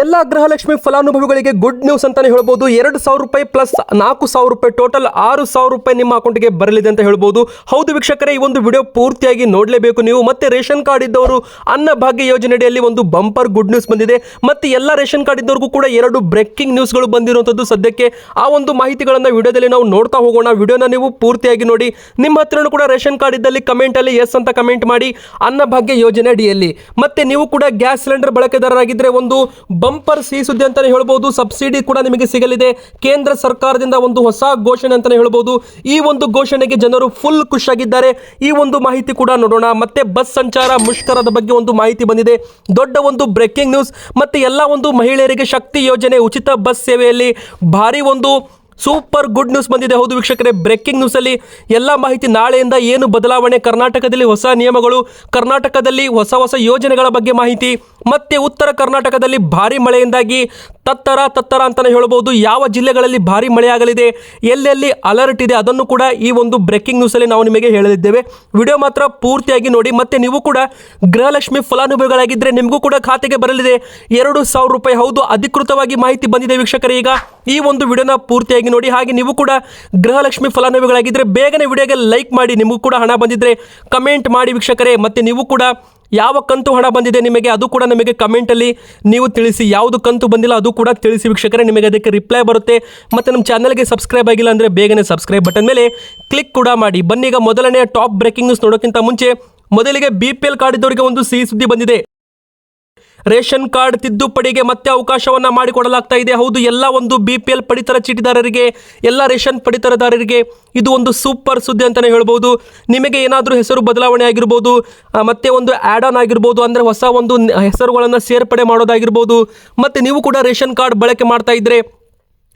ಎಲ್ಲ ಗೃಹಲಕ್ಷ್ಮಿ ಫಲಾನುಭವಿಗಳಿಗೆ good news ಅಂತಾನೆ ಹೇಳ್ಬೋದು. ಎರಡು ಸಾವಿರ ರೂಪಾಯಿ ಪ್ಲಸ್ ನಾಲ್ಕು ಸಾವಿರ ರೂಪಾಯಿ ಟೋಟಲ್ ಆರು ಸಾವಿರ ರೂಪಾಯಿ ನಿಮ್ಮ ಅಕೌಂಟ್ಗೆ ಬರಲಿದೆ ಅಂತ ಹೇಳ್ಬೋದು. ಹೌದು ವೀಕ್ಷಕರೇ, ಈ ಒಂದು ವಿಡಿಯೋ ಪೂರ್ತಿಯಾಗಿ ನೋಡಲೇಬೇಕು ನೀವು. ಮತ್ತೆ ರೇಷನ್ ಕಾರ್ಡ್ ಇದ್ದವರು ಅನ್ನ ಭಾಗ್ಯ ಯೋಜನೆಯಡಿಯಲ್ಲಿ ಒಂದು ಬಂಪರ್ ಗುಡ್ ನ್ಯೂಸ್ ಬಂದಿದೆ. ಮತ್ತೆ ಎಲ್ಲ ರೇಷನ್ ಕಾರ್ಡ್ ಇದ್ದವ್ರಿಗೂ ಕೂಡ ಎರಡು ಬ್ರೇಕಿಂಗ್ ನ್ಯೂಸ್ಗಳು ಬಂದಿರುವಂಥದ್ದು ಸದ್ಯಕ್ಕೆ. ಆ ಒಂದು ಮಾಹಿತಿಗಳನ್ನು ವಿಡಿಯೋದಲ್ಲಿ ನಾವು ನೋಡ್ತಾ ಹೋಗೋಣ. ವಿಡಿಯೋನ ನೀವು ಪೂರ್ತಿಯಾಗಿ ನೋಡಿ. ನಿಮ್ಮ ಹತ್ರನೂ ಕೂಡ ರೇಷನ್ ಕಾರ್ಡ್ ಇದ್ದಲ್ಲಿ ಕಮೆಂಟಲ್ಲಿ ಎಸ್ ಅಂತ ಕಮೆಂಟ್ ಮಾಡಿ ಅನ್ನಭಾಗ್ಯ ಯೋಜನೆ ಅಡಿಯಲ್ಲಿ ಮತ್ತೆ ನೀವು ಕೂಡ ಗ್ಯಾಸ್ ಸಿಲಿಂಡರ್ ಬಳಕೆದಾರರಾಗಿದ್ದರೆ ಒಂದು ಬಂಪರ್ ಸಿ ಸುದ್ದಿ ಅಂತಾನೆ ಹೇಳ್ಬೋದು. ಸಬ್ಸಿಡಿ ಕೂಡ ನಿಮಗೆ ಸಿಗಲಿದೆ. ಕೇಂದ್ರ ಸರ್ಕಾರದಿಂದ ಒಂದು ಹೊಸ ಘೋಷಣೆ ಅಂತಾನೆ ಹೇಳ್ಬೋದು. ಈ ಒಂದು ಘೋಷಣೆಗೆ ಜನರು ಫುಲ್ ಖುಷಿಯಾಗಿದ್ದಾರೆ. ಈ ಒಂದು ಮಾಹಿತಿ ಕೂಡ ನೋಡೋಣ. ಮತ್ತೆ ಬಸ್ ಸಂಚಾರ ಮುಷ್ಕರದ ಬಗ್ಗೆ ಒಂದು ಮಾಹಿತಿ ಬಂದಿದೆ. ದೊಡ್ಡ ಒಂದು ಬ್ರೇಕಿಂಗ್ ನ್ಯೂಸ್ ಮತ್ತೆ ಎಲ್ಲ ಒಂದು ಮಹಿಳೆಯರಿಗೆ ಶಕ್ತಿ ಯೋಜನೆ ಉಚಿತ ಬಸ್ ಸೇವೆಯಲ್ಲಿ ಭಾರಿ ಒಂದು ಸೂಪರ್ ಗುಡ್ ನ್ಯೂಸ್ ಬಂದಿದೆ. ಹೌದು ವೀಕ್ಷಕರೇ, ಬ್ರೇಕಿಂಗ್ ನ್ಯೂಸಲ್ಲಿ ಎಲ್ಲ ಮಾಹಿತಿ ನಾಳೆಯಿಂದ ಏನು ಬದಲಾವಣೆ? ಕರ್ನಾಟಕದಲ್ಲಿ ಹೊಸ ನಿಯಮಗಳು, ಕರ್ನಾಟಕದಲ್ಲಿ ಹೊಸ ಹೊಸ ಯೋಜನೆಗಳ ಬಗ್ಗೆ ಮಾಹಿತಿ, ಮತ್ತೆ ಉತ್ತರ ಕರ್ನಾಟಕದಲ್ಲಿ ಭಾರಿ ಮಳೆಯಿಂದಾಗಿ ತತ್ತರ ತತ್ತರ ಅಂತಲೇ ಹೇಳಬಹುದು ಯಾವ ಜಿಲ್ಲೆಗಳಲ್ಲಿ ಭಾರಿ ಮಳೆಯಾಗಲಿದೆ, ಎಲ್ಲೆಲ್ಲಿ ಅಲರ್ಟ್ ಇದೆ, ಅದನ್ನು ಕೂಡ ಈ ಒಂದು ಬ್ರೇಕಿಂಗ್ ನ್ಯೂಸಲ್ಲಿ ನಾವು ನಿಮಗೆ ಹೇಳಲಿದ್ದೇವೆ ವಿಡಿಯೋ ಮಾತ್ರ ಪೂರ್ತಿಯಾಗಿ ನೋಡಿ, ಮತ್ತೆ ನೀವು ಕೂಡ ಗೃಹಲಕ್ಷ್ಮಿ ಫಲಾನುಭವಿಗಳಾಗಿದ್ದರೆ ನಿಮಗೂ ಕೂಡ ಖಾತೆಗೆ ಬರಲಿದೆ. ಎರಡು ಸಾವಿರ ರೂಪಾಯಿ, ಹೌದು, ಅಧಿಕೃತವಾಗಿ ಮಾಹಿತಿ ಬಂದಿದೆ ವೀಕ್ಷಕರೇ. ಈಗ ಈ ಒಂದು ವಿಡಿಯೋನ ಪೂರ್ತಿಯಾಗಿ ನೋಡಿ, ಹಾಗೆ ನೀವು ಕೂಡ ಗೃಹಲಕ್ಷ್ಮಿ ಫಲಾನುಭವಿಗಳಾಗಿದ್ದರೆ ಬೇಗನೆ ವಿಡಿಯೋಗೆ ಲೈಕ್ ಮಾಡಿ, ನಿಮಗೂ ಕೂಡ ಹಣ ಬಂದಿದ್ದರೆ ಕಮೆಂಟ್ ಮಾಡಿ ವೀಕ್ಷಕರೇ. ಮತ್ತೆ ನೀವು ಕೂಡ ಯಾವ ಕಂತು ಹಣ ಬಂದಿದೆ ನಿಮಗೆ, ಅದು ಕೂಡ ನಮಗೆ ಕಮೆಂಟಲ್ಲಿ ನೀವು ತಿಳಿಸಿ. ಯಾವುದು ಕಂತು ಬಂದಿಲ್ಲ, ಅದು ಕೂಡ ತಿಳಿಸಿ ವೀಕ್ಷಕರೇ. ನಿಮಗೆ ಅದಕ್ಕೆ ರಿಪ್ಲೈ ಬರುತ್ತೆ. ಮತ್ತು ನಮ್ಮ ಚಾನಲ್ಗೆ ಸಬ್ಸ್ಕ್ರೈಬ್ ಆಗಿಲ್ಲ ಅಂದರೆ ಬೇಗನೆ ಸಬ್ಸ್ಕ್ರೈಬ್ ಬಟನ್ ಮೇಲೆ ಕ್ಲಿಕ್ ಕೂಡ ಮಾಡಿ. ಬನ್ನೀಗ ಮೊದಲನೇ ಟಾಪ್ ಬ್ರೇಕಿಂಗ್ ನ್ಯೂಸ್ ನೋಡೋಕ್ಕಿಂತ ಮುಂಚೆ ಮೊದಲಿಗೆ ಬಿ ಪಿ ಎಲ್ ಕಾರ್ಡ್ ಇದ್ದವರಿಗೆ ಒಂದು ಸಿಹಿ ಸುದ್ದಿ ಬಂದಿದೆ. ರೇಷನ್ ಕಾರ್ಡ್ ತಿದ್ದುಪಡಿಗೆ ಮತ್ತೆ ಅವಕಾಶವನ್ನ ಮಾಡಿಕೊಡಲಾಗ್ತಾ ಇದೆ. ಹೌದು, ಎಲ್ಲ ಒಂದು ಬಿ ಪಿ ಎಲ್ ಪಡಿತರ ಚೀಟಿದಾರರಿಗೆ ಎಲ್ಲ ರೇಷನ್ ಪಡಿತರದಾರರಿಗೆ ಇದು ಒಂದು ಸೂಪರ್ ಸುದ್ದಿ ಅಂತಲೇ ಹೇಳ್ಬೋದು. ನಿಮಗೆ ಏನಾದರೂ ಹೆಸರು ಬದಲಾವಣೆ ಆಗಿರ್ಬೋದು ಮತ್ತೆ ಒಂದು ಆ್ಯಡ್ ಆನ್ ಆಗಿರ್ಬೋದು, ಅಂದರೆ ಹೊಸ ಒಂದು ಹೆಸರುಗಳನ್ನು ಸೇರ್ಪಡೆ ಮಾಡೋದಾಗಿರ್ಬೋದು, ಮತ್ತು ನೀವು ಕೂಡ ರೇಷನ್ ಕಾರ್ಡ್ ಬಳಕೆ ಮಾಡ್ತಾ ಇದ್ರೆ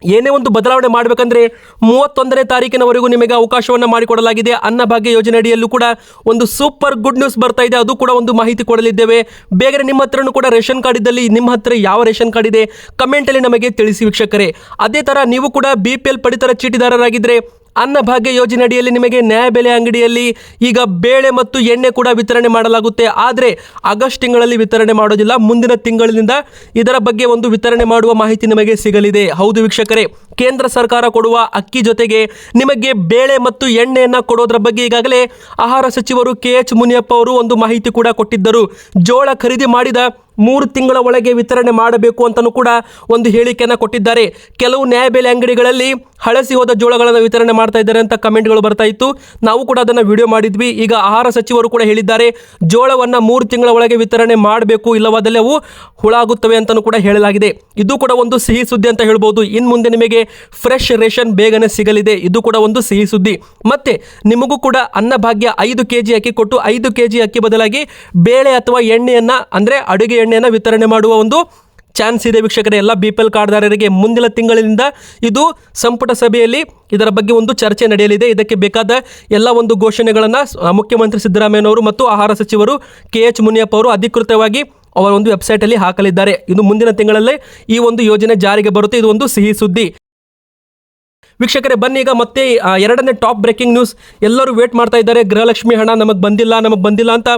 ಏನೇ ಒಂದು ಬದಲಾವಣೆ ಮಾಡಬೇಕಂದ್ರೆ ಮೂವತ್ತೊಂದನೇ ತಾರೀಕಿನವರೆಗೂ ನಿಮಗೆ ಅವಕಾಶವನ್ನು ಮಾಡಿಕೊಡಲಾಗಿದೆ. ಅನ್ನಭಾಗ್ಯ ಯೋಜನೆ ಅಡಿಯಲ್ಲೂ ಕೂಡ ಒಂದು ಸೂಪರ್ ಗುಡ್ ನ್ಯೂಸ್ ಬರ್ತಾ ಇದೆ. ಅದು ಕೂಡ ಒಂದು ಮಾಹಿತಿ ಕೊಡಲಿದ್ದೇವೆ. ಬೇಗನೆ ನಿಮ್ಮ ಹತ್ರನೂ ಕೂಡ ರೇಷನ್ ಕಾರ್ಡ್ ಇದ್ದಲ್ಲಿ ನಿಮ್ಮ ಹತ್ರ ಯಾವ ರೇಷನ್ ಕಾರ್ಡ್ ಇದೆ? ಕಮೆಂಟಲ್ಲಿ ನಮಗೆ ತಿಳಿಸಿ ವೀಕ್ಷಕರೇ. ಅದೇ ಥರ ನೀವು ಕೂಡ ಬಿ ಪಿ ಎಲ್ ಪಡಿತರ ಚೀಟಿದಾರರಾಗಿದ್ದರೆ ಅನ್ನಭಾಗ್ಯ ಯೋಜನೆ ಅಡಿಯಲ್ಲಿ ನಿಮಗೆ ನ್ಯಾಯಬೆಲೆ ಅಂಗಡಿಯಲ್ಲಿ ಈಗ ಬೇಳೆ ಮತ್ತು ಎಣ್ಣೆ ಕೂಡ ವಿತರಣೆ ಮಾಡಲಾಗುತ್ತೆ. ಆದರೆ ಆಗಸ್ಟ್ ತಿಂಗಳಲ್ಲಿ ವಿತರಣೆ ಮಾಡೋದಿಲ್ಲ. ಮುಂದಿನ ತಿಂಗಳಿನಿಂದ ಇದರ ಬಗ್ಗೆ ಒಂದು ವಿತರಣೆ ಮಾಡುವ ಮಾಹಿತಿ ನಿಮಗೆ ಸಿಗಲಿದೆ. ಹೌದು ವೀಕ್ಷಕರೇ, ಕೇಂದ್ರ ಸರ್ಕಾರ ಕೊಡುವ ಅಕ್ಕಿ ಜೊತೆಗೆ ನಿಮಗೆ ಬೇಳೆ ಮತ್ತು ಎಣ್ಣೆಯನ್ನು ಕೊಡೋದ್ರ ಬಗ್ಗೆ ಈಗಾಗಲೇ ಆಹಾರ ಸಚಿವರು ಕೆ ಎಚ್ ಮುನಿಯಪ್ಪ ಅವರು ಒಂದು ಮಾಹಿತಿ ಕೂಡ ಕೊಟ್ಟಿದ್ದರು. ಜೋಳ ಖರೀದಿ ಮಾಡಿದ ಮೂರು ತಿಂಗಳ ಒಳಗೆ ವಿತರಣೆ ಮಾಡಬೇಕು ಅಂತಲೂ ಕೂಡ ಒಂದು ಹೇಳಿಕೆಯನ್ನು ಕೊಟ್ಟಿದ್ದಾರೆ. ಕೆಲವು ನ್ಯಾಯಬೆಲೆ ಅಂಗಡಿಗಳಲ್ಲಿ ಹಳಸಿ ಹೋದ ಜೋಳಗಳನ್ನು ವಿತರಣೆ ಮಾಡ್ತಾ ಇದ್ದಾರೆ ಅಂತ ಕಮೆಂಟ್ಗಳು ಬರ್ತಾ ಇತ್ತು. ನಾವು ಕೂಡ ಅದನ್ನು ವಿಡಿಯೋ ಮಾಡಿದ್ವಿ. ಈಗ ಆಹಾರ ಸಚಿವರು ಕೂಡ ಹೇಳಿದ್ದಾರೆ, ಜೋಳವನ್ನು ಮೂರು ತಿಂಗಳ ಒಳಗೆ ವಿತರಣೆ ಮಾಡಬೇಕು ಇಲ್ಲವಾದಲ್ಲಿ ಅವು ಹುಳಾಗುತ್ತವೆ ಅಂತಲೂ ಕೂಡ ಹೇಳಲಾಗಿದೆ. ಇದು ಕೂಡ ಒಂದು ಸಿಹಿ ಸುದ್ದಿ ಅಂತ ಹೇಳ್ಬೋದು. ಇನ್ನು ಮುಂದೆ ನಿಮಗೆ ಫ್ರೆಶ್ ರೇಷನ್ ಬೇಗನೆ ಸಿಗಲಿದೆ. ಇದು ಕೂಡ ಒಂದು ಸಿಹಿ ಸುದ್ದಿ. ಮತ್ತೆ ನಿಮಗೂ ಕೂಡ ಅನ್ನಭಾಗ್ಯ ಐದು ಕೆ ಜಿ ಅಕ್ಕಿ ಕೊಟ್ಟು ಐದು ಕೆ ಜಿ ಅಕ್ಕಿ ಬದಲಾಗಿ ಬೇಳೆ ಅಥವಾ ಎಣ್ಣೆಯನ್ನು, ಅಂದರೆ ಅಡುಗೆ ಎಣ್ಣೆಯನ್ನು ವಿತರಣೆ ಮಾಡುವ ಒಂದು ಚಾನ್ಸ್ ಇದೆ ವೀಕ್ಷಕರೇ. ಎಲ್ಲ ಬಿ ಪಿ ಎಲ್ ಕಾರ್ಡ್ದಾರರಿಗೆ ಮುಂದಿನ ತಿಂಗಳಿನಿಂದ ಇದು ಸಂಪುಟ ಸಭೆಯಲ್ಲಿ ಇದರ ಬಗ್ಗೆ ಒಂದು ಚರ್ಚೆ ನಡೆಯಲಿದೆ. ಇದಕ್ಕೆ ಬೇಕಾದ ಎಲ್ಲ ಒಂದು ಘೋಷಣೆಗಳನ್ನು ಮುಖ್ಯಮಂತ್ರಿ ಸಿದ್ದರಾಮಯ್ಯನವರು ಮತ್ತು ಆಹಾರ ಸಚಿವರು ಕೆ ಎಚ್ ಮುನಿಯಪ್ಪ ಅವರು ಅಧಿಕೃತವಾಗಿ ಅವರ ಒಂದು ವೆಬ್ಸೈಟಲ್ಲಿ ಹಾಕಲಿದ್ದಾರೆ. ಇನ್ನು ಮುಂದಿನ ತಿಂಗಳಲ್ಲೇ ಈ ಒಂದು ಯೋಜನೆ ಜಾರಿಗೆ ಬರುತ್ತೆ. ಇದು ಒಂದು ಸಿಹಿ ಸುದ್ದಿ. ವೀಕ್ಷಕರೇ, ಬನ್ನಿ ಈಗ ಮತ್ತೆ ಎರಡನೇ ಟಾಪ್ ಬ್ರೇಕಿಂಗ್ ನ್ಯೂಸ್. ಎಲ್ಲರೂ ವೇಟ್ ಮಾಡ್ತಾ ಇದ್ದಾರೆ. ಗೃಹಲಕ್ಷ್ಮಿ ಹಣ ನಮಗೆ ಬಂದಿಲ್ಲ ನಮಗೆ ಬಂದಿಲ್ಲ ಅಂತ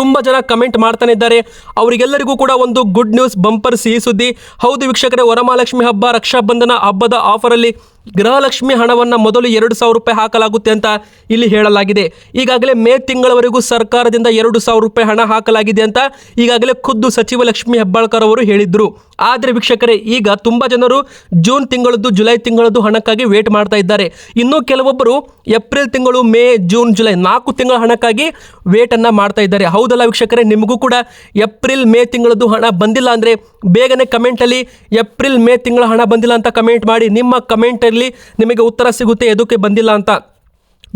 ತುಂಬ ಜನ ಕಮೆಂಟ್ ಮಾಡ್ತಾನೆ ಇದ್ದಾರೆ. ಅವರಿಗೆಲ್ಲರಿಗೂ ಕೂಡ ಒಂದು ಗುಡ್ ನ್ಯೂಸ್ ಬಂಪರ್ ಸಿಹಿ ಸುದ್ದಿ. ಹೌದು ವೀಕ್ಷಕರೇ, ವರಮಹಾಲಕ್ಷ್ಮಿ ಹಬ್ಬ, ರಕ್ಷಾಬಂಧನ ಹಬ್ಬದ ಆಫರಲ್ಲಿ ಗೃಹಲಕ್ಷ್ಮಿ ಹಣವನ್ನು ಮೊದಲು ಎರಡು ಸಾವಿರ ರೂಪಾಯಿ ಹಾಕಲಾಗುತ್ತೆ ಅಂತ ಇಲ್ಲಿ ಹೇಳಲಾಗಿದೆ. ಈಗಾಗಲೇ ಮೇ ತಿಂಗಳವರೆಗೂ ಸರ್ಕಾರದಿಂದ ಎರಡು ಸಾವಿರ ರೂಪಾಯಿ ಹಣ ಹಾಕಲಾಗಿದೆ ಅಂತ ಈಗಾಗಲೇ ಖುದ್ದು ಸಚಿವ ಲಕ್ಷ್ಮಿ ಹೆಬ್ಬಾಳ್ಕರ್ ಅವರು ಹೇಳಿದ್ರು. ಆದರೆ ವೀಕ್ಷಕರೇ, ಈಗ ತುಂಬ ಜನರು ಜೂನ್ ತಿಂಗಳದ್ದು, ಜುಲೈ ತಿಂಗಳದ್ದು ಹಣಕ್ಕಾಗಿ ವೇಟ್ ಮಾಡ್ತಾ ಇದ್ದಾರೆ. ಇನ್ನು ಕೆಲವೊಬ್ಬರು ಏಪ್ರಿಲ್ ತಿಂಗಳು, ಮೇ, ಜೂನ್, ಜುಲೈ ನಾಲ್ಕು ತಿಂಗಳ ಹಣಕ್ಕಾಗಿ ವೇಟನ್ನು ಮಾಡ್ತಾ ಇದ್ದಾರೆ. ಹೌದಲ್ಲ ವೀಕ್ಷಕರೇ, ನಿಮಗೂ ಕೂಡ ಏಪ್ರಿಲ್, ಮೇ ತಿಂಗಳದ್ದು ಹಣ ಬಂದಿಲ್ಲ ಅಂದರೆ ಬೇಗನೆ ಕಮೆಂಟಲ್ಲಿ ಏಪ್ರಿಲ್ ಮೇ ತಿಂಗಳ ಹಣ ಬಂದಿಲ್ಲ ಅಂತ ಕಮೆಂಟ್ ಮಾಡಿ, ನಿಮ್ಮ ಕಮೆಂಟಲ್ಲಿ ನಿಮಗೆ ಉತ್ತರ ಸಿಗುತ್ತೆ, ಎದಕ್ಕೆ ಬಂದಿಲ್ಲ ಅಂತ.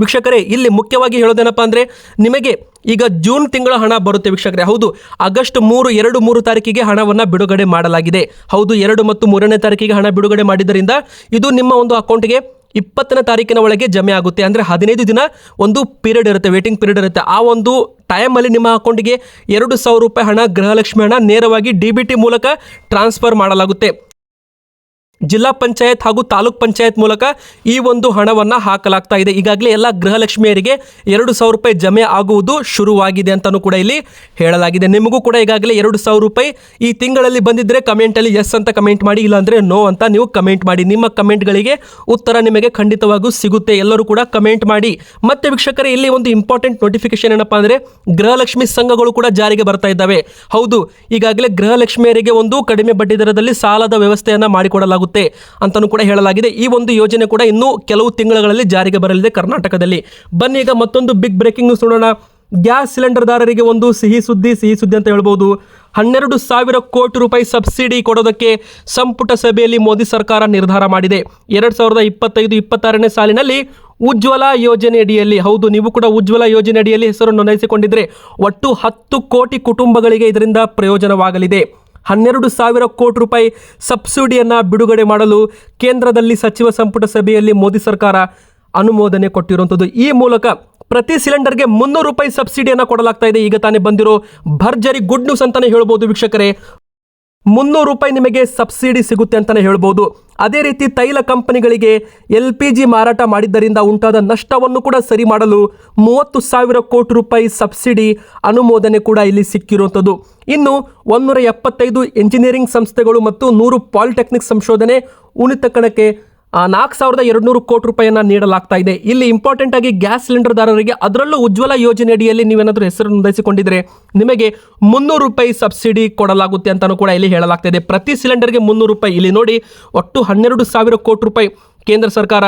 ವೀಕ್ಷಕರೇ, ಇಲ್ಲಿ ಮುಖ್ಯವಾಗಿ ಹೇಳೋದೇನಪ್ಪ ಅಂದರೆ, ನಿಮಗೆ ಈಗ ಜೂನ್ ತಿಂಗಳ ಹಣ ಬರುತ್ತೆ ವೀಕ್ಷಕರೇ. ಹೌದು, ಆಗಸ್ಟ್ ಮೂರು, ಎರಡು, ಮೂರು ತಾರೀಕಿಗೆ ಹಣವನ್ನು ಬಿಡುಗಡೆ ಮಾಡಲಾಗಿದೆ. ಹೌದು, ಎರಡು ಮತ್ತು ಮೂರನೇ ತಾರೀಕಿಗೆ ಹಣ ಬಿಡುಗಡೆ ಮಾಡಿದ್ದರಿಂದ ಇದು ನಿಮ್ಮ ಒಂದು ಅಕೌಂಟ್ಗೆ ಇಪ್ಪತ್ತನೇ ತಾರೀಕಿನ ಒಳಗೆ ಜಮೆ ಆಗುತ್ತೆ. ಅಂದರೆ ಹದಿನೈದು ದಿನ ಒಂದು ಪೀರಿಯಡ್ ಇರುತ್ತೆ ವೇಟಿಂಗ್ ಪೀರಿಯಡ್ ಇರುತ್ತೆ. ಆ ಒಂದು ಟೈಮಲ್ಲಿ ನಿಮ್ಮ ಅಕೌಂಟಿಗೆ ಎರಡು ಸಾವಿರ ರೂಪಾಯಿ ಹಣ ಗೃಹಲಕ್ಷ್ಮಿ ಹಣ ನೇರವಾಗಿ ಡಿ ಬಿ ಟಿ ಮೂಲಕ ಟ್ರಾನ್ಸ್ಫರ್ ಮಾಡಲಾಗುತ್ತೆ. ಜಿಲ್ಲಾ ಪಂಚಾಯತ್ ಹಾಗೂ ತಾಲೂಕ್ ಪಂಚಾಯತ್ ಮೂಲಕ ಈ ಒಂದು ಹಣವನ್ನು ಹಾಕಲಾಗ್ತಾ ಇದೆ. ಈಗಾಗಲೇ ಎಲ್ಲ ಗೃಹಲಕ್ಷ್ಮಿಯರಿಗೆ ಎರಡು ಸಾವಿರ ರೂಪಾಯಿ ಜಮೆ ಆಗುವುದು ಶುರುವಾಗಿದೆ ಅಂತಲೂ ಕೂಡ ಇಲ್ಲಿ ಹೇಳಲಾಗಿದೆ. ನಿಮಗೂ ಕೂಡ ಈಗಾಗಲೇ ಎರಡು ಸಾವಿರ ರೂಪಾಯಿ ಈ ತಿಂಗಳಲ್ಲಿ ಬಂದಿದ್ದರೆ ಕಮೆಂಟಲ್ಲಿ ಎಸ್ ಅಂತ ಕಮೆಂಟ್ ಮಾಡಿ, ಇಲ್ಲಾಂದರೆ ನೋ ಅಂತ ನೀವು ಕಮೆಂಟ್ ಮಾಡಿ. ನಿಮ್ಮ ಕಮೆಂಟ್ಗಳಿಗೆ ಉತ್ತರ ನಿಮಗೆ ಖಂಡಿತವಾಗೂ ಸಿಗುತ್ತೆ. ಎಲ್ಲರೂ ಕೂಡ ಕಮೆಂಟ್ ಮಾಡಿ. ಮತ್ತೆ ವೀಕ್ಷಕರೇ, ಇಲ್ಲಿ ಒಂದು ಇಂಪಾರ್ಟೆಂಟ್ ನೋಟಿಫಿಕೇಶನ್ ಏನಪ್ಪಾ ಅಂದರೆ ಗೃಹಲಕ್ಷ್ಮಿ ಸಂಘಗಳು ಕೂಡ ಜಾರಿಗೆ ಬರ್ತಾ ಇದ್ದಾವೆ. ಹೌದು, ಈಗಾಗಲೇ ಗೃಹಲಕ್ಷ್ಮಿಯರಿಗೆ ಒಂದು ಕಡಿಮೆ ಬಡ್ಡಿ ದರದಲ್ಲಿ ಸಾಲದ ವ್ಯವಸ್ಥೆಯನ್ನು ಮಾಡಿಕೊಡಲಾಗುತ್ತೆ ಅಂತಲೂ ಕೂಡ ಹೇಳಲಾಗಿದೆ. ಈ ಒಂದು ಯೋಜನೆ ಕೂಡ ಇನ್ನೂ ಕೆಲವು ತಿಂಗಳುಗಳಲ್ಲಿ ಜಾರಿಗೆ ಬರಲಿದೆ ಕರ್ನಾಟಕದಲ್ಲಿ. ಬನ್ನಿ ಈಗ ಮತ್ತೊಂದು ಬಿಗ್ ಬ್ರೇಕಿಂಗ್ ನ್ಯೂಸ್ ನೋಡೋಣ. ಗ್ಯಾಸ್ ಸಿಲಿಂಡರ್ದಾರರಿಗೆ ಒಂದು ಸಿಹಿ ಸುದ್ದಿ ಸಿಹಿ ಸುದ್ದಿ ಅಂತ ಹೇಳ್ಬೋದು. ಹನ್ನೆರಡು ಸಾವಿರ ಕೋಟಿ ರೂಪಾಯಿ ಸಬ್ಸಿಡಿ ಕೊಡೋದಕ್ಕೆ ಸಂಪುಟ ಸಭೆಯಲ್ಲಿ ಮೋದಿ ಸರ್ಕಾರ ನಿರ್ಧಾರ ಮಾಡಿದೆ. ಎರಡು ಸಾವಿರದ ಇಪ್ಪತ್ತೈದು, ಇಪ್ಪತ್ತಾರನೇ ಸಾಲಿನಲ್ಲಿ ಉಜ್ವಲ ಯೋಜನೆ ಅಡಿಯಲ್ಲಿ, ಹೌದು, ನೀವು ಕೂಡ ಉಜ್ವಲ ಯೋಜನೆ ಅಡಿಯಲ್ಲಿ ಹೆಸರು ನೋಂದಾಯಿಸಿಕೊಂಡಿದ್ರೆ ಒಟ್ಟು ಹತ್ತು ಕೋಟಿ ಕುಟುಂಬಗಳಿಗೆ ಇದರಿಂದ ಪ್ರಯೋಜನವಾಗಲಿದೆ. ಹನ್ನೆರಡು ಸಾವಿರ ಕೋಟಿ ರೂಪಾಯಿ ಸಬ್ಸಿಡಿಯನ್ನು ಬಿಡುಗಡೆ ಮಾಡಲು ಕೇಂದ್ರದಲ್ಲಿ ಸಚಿವ ಸಂಪುಟ ಸಭೆಯಲ್ಲಿ ಮೋದಿ ಸರ್ಕಾರ ಅನುಮೋದನೆ ಕೊಟ್ಟಿರುವಂಥದ್ದು. ಈ ಮೂಲಕ ಪ್ರತಿ ಸಿಲಿಂಡರ್ಗೆ ಮುನ್ನೂರು ರೂಪಾಯಿ ಸಬ್ಸಿಡಿಯನ್ನು ಕೊಡಲಾಗ್ತಾ ಇದೆ. ಈಗ ತಾನೇ ಬಂದಿರೋ ಭರ್ಜರಿ ಗುಡ್ ನ್ಯೂಸ್ ಅಂತಾನೆ ಹೇಳ್ಬೋದು ವೀಕ್ಷಕರೇ. ಮುನ್ನೂರು ರೂಪಾಯಿ ನಿಮಗೆ ಸಬ್ಸಿಡಿ ಸಿಗುತ್ತೆ ಅಂತಲೇ ಹೇಳ್ಬೋದು. ಅದೇ ರೀತಿ ತೈಲ ಕಂಪನಿಗಳಿಗೆ ಎಲ್ ಪಿ ಜಿ ಮಾರಾಟ ಮಾಡಿದ್ದರಿಂದ ಉಂಟಾದ ನಷ್ಟವನ್ನು ಕೂಡ ಸರಿ ಮಾಡಲು ಮೂವತ್ತು ಸಾವಿರ ಕೋಟಿ ರೂಪಾಯಿ ಸಬ್ಸಿಡಿ ಅನುಮೋದನೆ ಕೂಡ ಇಲ್ಲಿ ಸಿಕ್ಕಿರುವಂಥದ್ದು. ಇನ್ನು ಒಂದೂರ ಎಪ್ಪತ್ತೈದು ಎಂಜಿನಿಯರಿಂಗ್ ಸಂಸ್ಥೆಗಳು ಮತ್ತು ನೂರು ಪಾಲಿಟೆಕ್ನಿಕ್ ಸಂಶೋಧನೆ ಉನ್ನತ ಕಣಕ್ಕೆ ನಾಲ್ಕು ಸಾವಿರದ ಎರಡುನೂರು ಕೋಟಿ ರೂಪಾಯಿಯನ್ನು ನೀಡಲಾಗ್ತಾ ಇದೆ. ಇಲ್ಲಿ ಇಂಪಾರ್ಟೆಂಟ್ ಆಗಿ ಗ್ಯಾಸ್ ಸಿಲಿಂಡರ್ದಾರರಿಗೆ ಅದರಲ್ಲೂ ಉಜ್ವಲ ಯೋಜನೆ ಅಡಿಯಲ್ಲಿ ನೀವೇನಾದರೂ ಹೆಸರು ನೋಂದಾಯಿಸಿಕೊಂಡಿದ್ರೆ ನಿಮಗೆ ಮುನ್ನೂರು ರೂಪಾಯಿ ಸಬ್ಸಿಡಿ ಕೊಡಲಾಗುತ್ತೆ ಅಂತಲೂ ಕೂಡ ಇಲ್ಲಿ ಹೇಳಲಾಗ್ತಾ ಇದೆ. ಪ್ರತಿ ಸಿಲಿಂಡರ್ಗೆ ಮುನ್ನೂರು ರೂಪಾಯಿ. ಇಲ್ಲಿ ನೋಡಿ, ಒಟ್ಟು ಹನ್ನೆರಡು ಸಾವಿರ ಕೋಟಿ ರೂಪಾಯಿ ಕೇಂದ್ರ ಸರ್ಕಾರ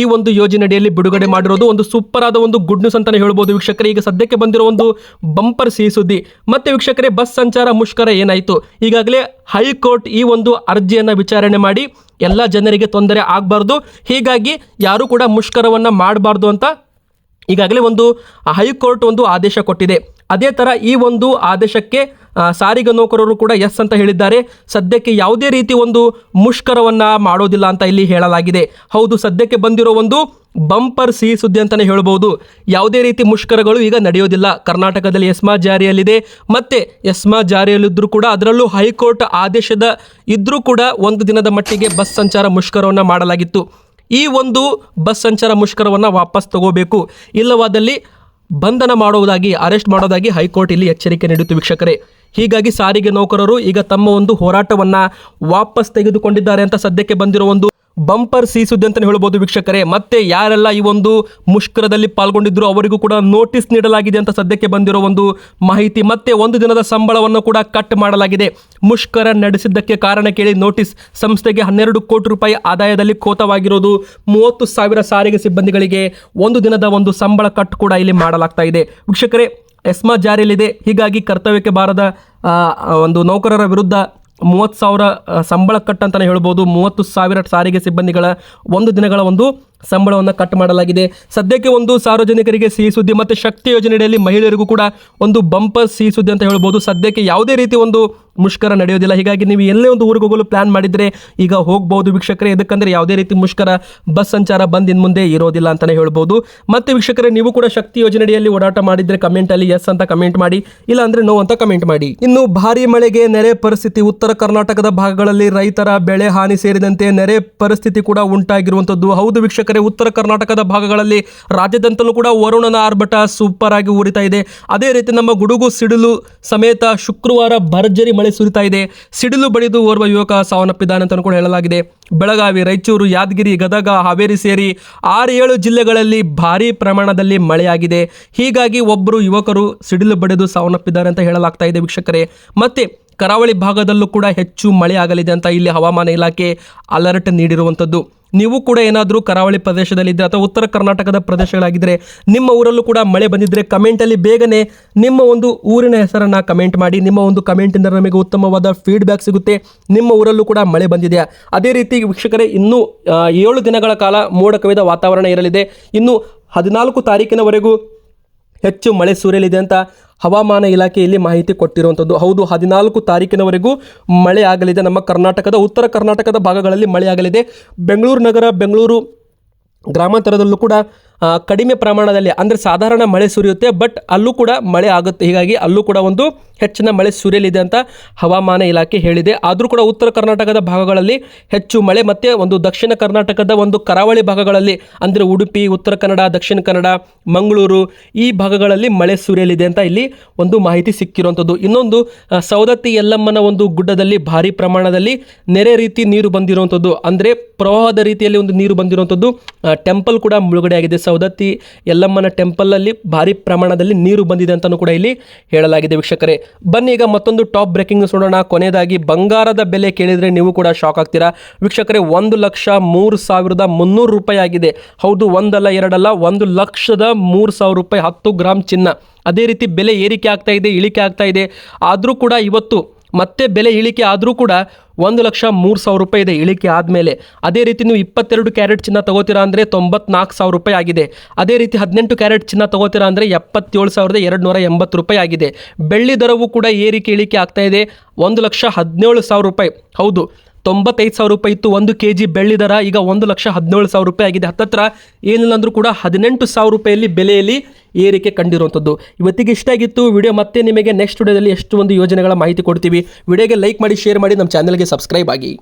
ಈ ಒಂದು ಯೋಜನೆಯಡಿಯಲ್ಲಿ ಬಿಡುಗಡೆ ಮಾಡಿರೋದು. ಒಂದು ಸೂಪರ್ ಆದ ಒಂದು ಗುಡ್ ನ್ಯೂಸ್ ಅಂತಾನೆ ಹೇಳ್ಬೋದು. ವೀಕ್ಷಕರೇ, ಈಗ ಸದ್ಯಕ್ಕೆ ಬಂದಿರೋ ಒಂದು ಬಂಪರ್ ಸಿಹಿ ಸುದ್ದಿ. ಮತ್ತೆ ವೀಕ್ಷಕರೇ, ಬಸ್ ಸಂಚಾರ ಮುಷ್ಕರ ಏನಾಯಿತು? ಈಗಾಗಲೇ ಹೈಕೋರ್ಟ್ ಈ ಒಂದು ಅರ್ಜಿಯನ್ನು ವಿಚಾರಣೆ ಮಾಡಿ ಎಲ್ಲ ಜನರಿಗೆ ತೊಂದರೆ ಆಗಬಾರ್ದು. ಹೀಗಾಗಿ ಯಾರೂ ಕೂಡ ಮುಷ್ಕರವನ್ನು ಮಾಡಬಾರ್ದು ಅಂತ ಈಗಾಗಲೇ ಒಂದು ಹೈಕೋರ್ಟ್ ಒಂದು ಆದೇಶ ಕೊಟ್ಟಿದೆ. ಅದೇ ಥರ ಈ ಒಂದು ಆದೇಶಕ್ಕೆ ಸಾರಿಗೆ ನೌಕರರು ಕೂಡ ಎಸ್ ಅಂತ ಹೇಳಿದ್ದಾರೆ. ಸದ್ಯಕ್ಕೆ ಯಾವುದೇ ರೀತಿ ಒಂದು ಮುಷ್ಕರವನ್ನು ಮಾಡೋದಿಲ್ಲ ಅಂತ ಇಲ್ಲಿ ಹೇಳಲಾಗಿದೆ. ಹೌದು, ಸದ್ಯಕ್ಕೆ ಬಂದಿರೋ ಒಂದು ಬಂಪರ್ ಸಿಹಿ ಸುದ್ದಿ ಅಂತಲೇ ಹೇಳ್ಬೋದು. ಯಾವುದೇ ರೀತಿ ಮುಷ್ಕರಗಳು ಈಗ ನಡೆಯೋದಿಲ್ಲ. ಕರ್ನಾಟಕದಲ್ಲಿ ಎಸ್ಮಾ ಜಾರಿಯಲ್ಲಿದೆ. ಮತ್ತೆ ಎಸ್ಮಾ ಜಾರಿಯಲ್ಲಿದ್ದರೂ ಕೂಡ ಅದರಲ್ಲೂ ಹೈಕೋರ್ಟ್ ಆದೇಶದ ಇದ್ದರೂ ಕೂಡ ಒಂದು ದಿನದ ಮಟ್ಟಿಗೆ ಬಸ್ ಸಂಚಾರ ಮುಷ್ಕರವನ್ನು ಮಾಡಲಾಗಿತ್ತು. ಈ ಒಂದು ಬಸ್ ಸಂಚಾರ ಮುಷ್ಕರವನ್ನು ವಾಪಸ್ ತಗೋಬೇಕು. ಇಲ್ಲವಾದಲ್ಲಿ ಬಂಧನ ಮಾಡುವುದಾಗಿ, ಅರೆಸ್ಟ್ ಮಾಡೋದಾಗಿ ಹೈಕೋರ್ಟ್ ಇಲ್ಲಿ ಎಚ್ಚರಿಕೆ ನೀಡಿತು ವೀಕ್ಷಕರೇ. ಹೀಗಾಗಿ ಸಾರಿಗೆ ನೌಕರರು ಈಗ ತಮ್ಮ ಒಂದು ಹೋರಾಟವನ್ನು ವಾಪಸ್ ತೆಗೆದುಕೊಂಡಿದ್ದಾರೆ ಅಂತ ಸದ್ಯಕ್ಕೆ ಬಂದಿರೋ ಒಂದು ಬಂಪರ್ ಸಿ ಸುದ್ದಿ ಅಂತಲೇ ಹೇಳ್ಬೋದು ವೀಕ್ಷಕರೇ. ಮತ್ತೆ ಯಾರೆಲ್ಲ ಈ ಒಂದು ಮುಷ್ಕರದಲ್ಲಿ ಪಾಲ್ಗೊಂಡಿದ್ರು ಅವರಿಗೂ ಕೂಡ ನೋಟಿಸ್ ನೀಡಲಾಗಿದೆ ಅಂತ ಸದ್ಯಕ್ಕೆ ಬಂದಿರೋ ಒಂದು ಮಾಹಿತಿ. ಮತ್ತೆ ಒಂದು ದಿನದ ಸಂಬಳವನ್ನು ಕೂಡ ಕಟ್ ಮಾಡಲಾಗಿದೆ. ಮುಷ್ಕರ ನಡೆಸಿದ್ದಕ್ಕೆ ಕಾರಣ ಕೇಳಿ ನೋಟಿಸ್ ಸಂಸ್ಥೆಗೆ ಹನ್ನೆರಡು ಕೋಟಿ ರೂಪಾಯಿ ಆದಾಯದಲ್ಲಿ ಖೋತವಾಗಿರೋದು ಮೂವತ್ತು ಸಾವಿರ ಸಾರಿಗೆ ಸಿಬ್ಬಂದಿಗಳಿಗೆ ಒಂದು ದಿನದ ಒಂದು ಸಂಬಳ ಕಟ್ ಕೂಡ ಇಲ್ಲಿ ಮಾಡಲಾಗ್ತಾ ಇದೆ. ವೀಕ್ಷಕರೇ, ಎಸ್ಮಾ ಜಾರಿಯಲ್ಲಿದೆ. ಹೀಗಾಗಿ ಕರ್ತವ್ಯಕ್ಕೆ ಬಾರದ ಒಂದು ನೌಕರರ ವಿರುದ್ಧ ಮೂವತ್ತು ಸಾವಿರ ಸಂಬಳ ಕಟ್ ಅಂತಲೇ ಹೇಳ್ಬೋದು. ಮೂವತ್ತು ಸಾವಿರ ಸಾರಿಗೆ ಸಿಬ್ಬಂದಿಗಳ ಒಂದು ದಿನಗಳ ಒಂದು ಸಂಬಳವನ್ನು ಕಟ್ ಮಾಡಲಾಗಿದೆ. ಸದ್ಯಕ್ಕೆ ಒಂದು ಸಾರ್ವಜನಿಕರಿಗೆ ಸಿಹಿ ಸುದ್ದಿ ಮತ್ತು ಶಕ್ತಿ ಯೋಜನೆಯಲ್ಲಿ ಮಹಿಳೆಯರಿಗೂ ಕೂಡ ಒಂದು ಬಂಪರ್ ಸಿಹಿ ಸುದ್ದಿ ಅಂತ ಹೇಳ್ಬೋದು. ಸದ್ಯಕ್ಕೆ ಯಾವುದೇ ರೀತಿ ಒಂದು ಮುಷ್ಕರ ನಡೆಯೋದಿಲ್ಲ. ಹೀಗಾಗಿ ನೀವು ಎಲ್ಲೇ ಒಂದು ಊರಿಗೆ ಹೋಗಲು ಪ್ಲಾನ್ ಮಾಡಿದರೆ ಈಗ ಹೋಗ್ಬೋದು ವೀಕ್ಷಕರೇ. ಇದಕ್ಕಂದ್ರೆ ಯಾವುದೇ ರೀತಿ ಮುಷ್ಕರ, ಬಸ್ ಸಂಚಾರ ಬಂದ್ ಇನ್ನು ಮುಂದೆ ಇರೋದಿಲ್ಲ ಅಂತಲೇ ಹೇಳ್ಬೋದು. ಮತ್ತೆ ವೀಕ್ಷಕರೇ, ನೀವು ಕೂಡ ಶಕ್ತಿ ಯೋಜನೆಯಲ್ಲಿ ಓಡಾಟ ಮಾಡಿದರೆ ಕಮೆಂಟಲ್ಲಿ ಎಸ್ ಅಂತ ಕಮೆಂಟ್ ಮಾಡಿ, ಇಲ್ಲ ಅಂದ್ರೆ ನೋ ಅಂತ ಕಮೆಂಟ್ ಮಾಡಿ. ಇನ್ನು ಭಾರಿ ಮಳೆಗೆ ನೆರೆ ಪರಿಸ್ಥಿತಿ. ಉತ್ತರ ಕರ್ನಾಟಕದ ಭಾಗಗಳಲ್ಲಿ ರೈತರ ಬೆಳೆ ಹಾನಿ ಸೇರಿದಂತೆ ನೆರೆ ಪರಿಸ್ಥಿತಿ ಕೂಡ ಉಂಟಾಗಿರುವಂಥದ್ದು. ಹೌದು ವೀಕ್ಷಕರೇ, ಉತ್ತರ ಕರ್ನಾಟಕದ ಭಾಗಗಳಲ್ಲಿ ರಾಜ್ಯದಂತಲೂ ಕೂಡ ವರುಣನ ಆರ್ಭಟ ಸೂಪರ್ ಆಗಿ ಉರಿತಾ ಇದೆ. ಅದೇ ರೀತಿ ನಮ್ಮ ಗುಡುಗು, ಸಿಡಿಲು ಸಮೇತ ಶುಕ್ರವಾರ ಭರ್ಜರಿ ಮಳೆ ಸುರಿತಾ ಇದೆ. ಸಿಡಿಲು ಬಡಿದು ಓರ್ವ ಯುವಕ ಸಾವನ್ನಪ್ಪಿದ್ದಾನೆ ಅಂತ ಕೂಡ ಹೇಳಲಾಗಿದೆ. ಬೆಳಗಾವಿ ರಾಯಚೂರು, ಯಾದಗಿರಿ, ಗದಗ, ಹಾವೇರಿ ಸೇರಿ ಆರು ಏಳು ಜಿಲ್ಲೆಗಳಲ್ಲಿ ಭಾರೀ ಪ್ರಮಾಣದಲ್ಲಿ ಮಳೆಯಾಗಿದೆ. ಹೀಗಾಗಿ ಒಬ್ಬರು ಯುವಕರು ಸಿಡಿಲು ಬಡಿದು ಸಾವನ್ನಪ್ಪಿದ್ದಾರೆ ಅಂತ ಹೇಳಲಾಗ್ತಾ ಇದೆ ವೀಕ್ಷಕರೇ. ಮತ್ತೆ ಕರಾವಳಿ ಭಾಗದಲ್ಲೂ ಕೂಡ ಹೆಚ್ಚು ಮಳೆ ಆಗಲಿದೆ ಅಂತ ಇಲ್ಲಿ ಹವಾಮಾನ ಇಲಾಖೆ ಅಲರ್ಟ್ ನೀಡಿರುವಂಥದ್ದು. ನೀವು ಕೂಡ ಏನಾದರೂ ಕರಾವಳಿ ಪ್ರದೇಶದಲ್ಲಿದ್ದರೆ ಅಥವಾ ಉತ್ತರ ಕರ್ನಾಟಕದ ಪ್ರದೇಶಗಳಾಗಿದ್ದರೆ ನಿಮ್ಮ ಊರಲ್ಲೂ ಕೂಡ ಮಳೆ ಬಂದಿದ್ದರೆ ಕಮೆಂಟಲ್ಲಿ ಬೇಗನೆ ನಿಮ್ಮ ಒಂದು ಊರಿನ ಹೆಸರನ್ನು ಕಮೆಂಟ್ ಮಾಡಿ, ನಿಮ್ಮ ಒಂದು ಕಮೆಂಟಿಂದ ನಮಗೆ ಉತ್ತಮವಾದ ಫೀಡ್ಬ್ಯಾಕ್ ಸಿಗುತ್ತೆ. ನಿಮ್ಮ ಊರಲ್ಲೂ ಕೂಡ ಮಳೆ ಬಂದಿದೆಯಾ ಅದೇ ರೀತಿ ವೀಕ್ಷಕರೇ, ಇನ್ನೂ ಏಳು ದಿನಗಳ ಕಾಲ ಮೋಡ ಕವಿದ ವಾತಾವರಣ ಇರಲಿದೆ. ಇನ್ನು ಹದಿನಾಲ್ಕು ತಾರೀಕಿನವರೆಗೂ ಹೆಚ್ಚು ಮಳೆ ಸುರಿಯಲಿದೆ ಅಂತ ಹವಾಮಾನ ಇಲಾಖೆಯಲ್ಲಿ ಮಾಹಿತಿ ಕೊಟ್ಟಿರುವಂಥದ್ದು ಹೌದು, ಹದಿನಾಲ್ಕು ತಾರೀಕಿನವರೆಗೂ ಮಳೆ ಆಗಲಿದೆ ನಮ್ಮ ಕರ್ನಾಟಕದ, ಉತ್ತರ ಕರ್ನಾಟಕದ ಭಾಗಗಳಲ್ಲಿ ಮಳೆ ಆಗಲಿದೆ ಬೆಂಗಳೂರು ನಗರ, ಬೆಂಗಳೂರು ಗ್ರಾಮಾಂತರದಲ್ಲೂ ಕೂಡ ಕಡಿಮೆ ಪ್ರಮಾಣದಲ್ಲಿ ಅಂದರೆ ಸಾಧಾರಣ ಮಳೆ ಸುರಿಯುತ್ತೆ ಬಟ್ ಅಲ್ಲೂ ಕೂಡ ಮಳೆ ಆಗುತ್ತೆ. ಹೀಗಾಗಿ ಅಲ್ಲೂ ಕೂಡ ಒಂದು ಹೆಚ್ಚಿನ ಮಳೆ ಸುರಿಯಲಿದೆ ಅಂತ ಹವಾಮಾನ ಇಲಾಖೆ ಹೇಳಿದೆ. ಆದರೂ ಕೂಡ ಉತ್ತರ ಕರ್ನಾಟಕದ ಭಾಗಗಳಲ್ಲಿ ಹೆಚ್ಚು ಮಳೆ ಮತ್ತು ಒಂದು ದಕ್ಷಿಣ ಕರ್ನಾಟಕದ ಒಂದು ಕರಾವಳಿ ಭಾಗಗಳಲ್ಲಿ, ಅಂದರೆ ಉಡುಪಿ, ಉತ್ತರ ಕನ್ನಡ, ದಕ್ಷಿಣ ಕನ್ನಡ, ಮಂಗಳೂರು, ಈ ಭಾಗಗಳಲ್ಲಿ ಮಳೆ ಸುರಿಯಲಿದೆ ಅಂತ ಇಲ್ಲಿ ಒಂದು ಮಾಹಿತಿ ಸಿಕ್ಕಿರುವಂಥದ್ದು ಇನ್ನೊಂದು ಸೌದತ್ತಿ ಯಲ್ಲಮ್ಮನ ಒಂದು ಗುಡ್ಡದಲ್ಲಿ ಭಾರಿ ಪ್ರಮಾಣದಲ್ಲಿ ನೆರೆ ರೀತಿ ನೀರು ಬಂದಿರುವಂಥದ್ದು ಅಂದರೆ ಪ್ರವಾಹದ ರೀತಿಯಲ್ಲಿ ಒಂದು ನೀರು ಬಂದಿರುವಂಥದ್ದು ಟೆಂಪಲ್ ಕೂಡ ಮುಳುಗಡೆ ಆಗಿದೆ ಸವದತ್ತಿ ಯಲ್ಲಮ್ಮನ ಟೆಂಪಲಲ್ಲಿ ಭಾರಿ ಪ್ರಮಾಣದಲ್ಲಿ ನೀರು ಬಂದಿದೆ ಅಂತಲೂ ಕೂಡ ಇಲ್ಲಿ ಹೇಳಲಾಗಿದೆ ವೀಕ್ಷಕರೇ. ಬನ್ನಿ ಈಗ ಮತ್ತೊಂದು ಟಾಪ್ ಬ್ರೇಕಿಂಗ್ ನೋಡೋಣ. ಕೊನೆಯದಾಗಿ ಬಂಗಾರದ ಬೆಲೆ ಕೇಳಿದರೆ ನೀವು ಕೂಡ ಶಾಕ್ ಆಗ್ತೀರಾ. ವೀಕ್ಷಕರೇ, ಒಂದು ಲಕ್ಷ ಮೂರು ಸಾವಿರದ ಮುನ್ನೂರು ರೂಪಾಯಿ ಆಗಿದೆ. ಹೌದು, ಒಂದಲ್ಲ, ಎರಡಲ್ಲ, ಒಂದು ಲಕ್ಷದ ಮೂರು ಸಾವಿರ ರೂಪಾಯಿ ಹತ್ತು ಗ್ರಾಮ್ ಚಿನ್ನ. ಅದೇ ರೀತಿ ಬೆಲೆ ಏರಿಕೆ ಆಗ್ತಾ ಇದೆ, ಇಳಿಕೆ ಆಗ್ತಾ ಇದೆ. ಆದರೂ ಕೂಡ ಇವತ್ತು ಮತ್ತೆ ಬೆಲೆ ಇಳಿಕೆ ಆದರೂ ಕೂಡ ಒಂದು ಲಕ್ಷ ಮೂರು ಸಾವಿರ ರೂಪಾಯಿ ಇದೆ ಇಳಿಕೆ ಆದಮೇಲೆ. ಅದೇ ರೀತಿ ನೀವು ಇಪ್ಪತ್ತೆರಡು ಕ್ಯಾರೆಟ್ ಚಿನ್ನ ತಗೋತೀರಾ ಅಂದರೆ ತೊಂಬತ್ನಾಲ್ಕು ಸಾವಿರ ರೂಪಾಯಿ ಆಗಿದೆ. ಅದೇ ರೀತಿ ಹದಿನೆಂಟು ಕ್ಯಾರೆಟ್ ಚಿನ್ನ ತಗೋತೀರಾ ಅಂದರೆ ಎಪ್ಪತ್ತೇಳು ಸಾವಿರದ ಎರಡು ನೂರ ಎಂಬತ್ತು ರೂಪಾಯಿ ಆಗಿದೆ. ಬೆಳ್ಳಿ ದರವೂ ಕೂಡ ಏರಿಕೆ ಇಳಿಕೆ ಆಗ್ತಾ ಇದೆ. ಒಂದು ಲಕ್ಷ ಹದಿನೇಳು ಸಾವಿರ ರೂಪಾಯಿ. ಹೌದು. ತೊಂಬತ್ತೈದು ಸಾವಿರ ರೂಪಾಯಿ ಇತ್ತು. ಒಂದು ಕೆ ಜಿ ಬೆಳ್ಳಿ ದರ ಈಗ ಒಂದು ಲಕ್ಷ ಹದಿನೇಳು ಸಾವಿರ ರೂಪಾಯಿ ಆಗಿದೆ. ಹತ್ತತ್ರ ಏನಿಲ್ಲ ಅಂದರೂ ಕೂಡ ಹದಿನೆಂಟು ಸಾವಿರ ರೂಪಾಯಲ್ಲಿ ಬೆಲೆಯಲ್ಲಿ ಏರಿಕೆ ಕಂಡಿರುವಂಥದ್ದು. ಇವತ್ತಿಗೆ ಇಷ್ಟ ಆಗಿತ್ತು. ವಿಡಿಯೋ ಮತ್ತೆ ನಿಮಗೆ ನೆಕ್ಸ್ಟ್ ವಿಡಿಯೋದಲ್ಲಿ ಎಷ್ಟು ಒಂದು ಯೋಜನೆಗಳ ಮಾಹಿತಿ ಕೊಡ್ತೀವಿ. ವಿಡಿಯೋಗೆ ಲೈಕ್ ಮಾಡಿ ಶೇರ್ ಮಾಡಿ, ನಮ್ಮ ಚಾನಲ್ಗೆ ಸಬ್ಸ್ಕ್ರೈಬ್ ಆಗಿ.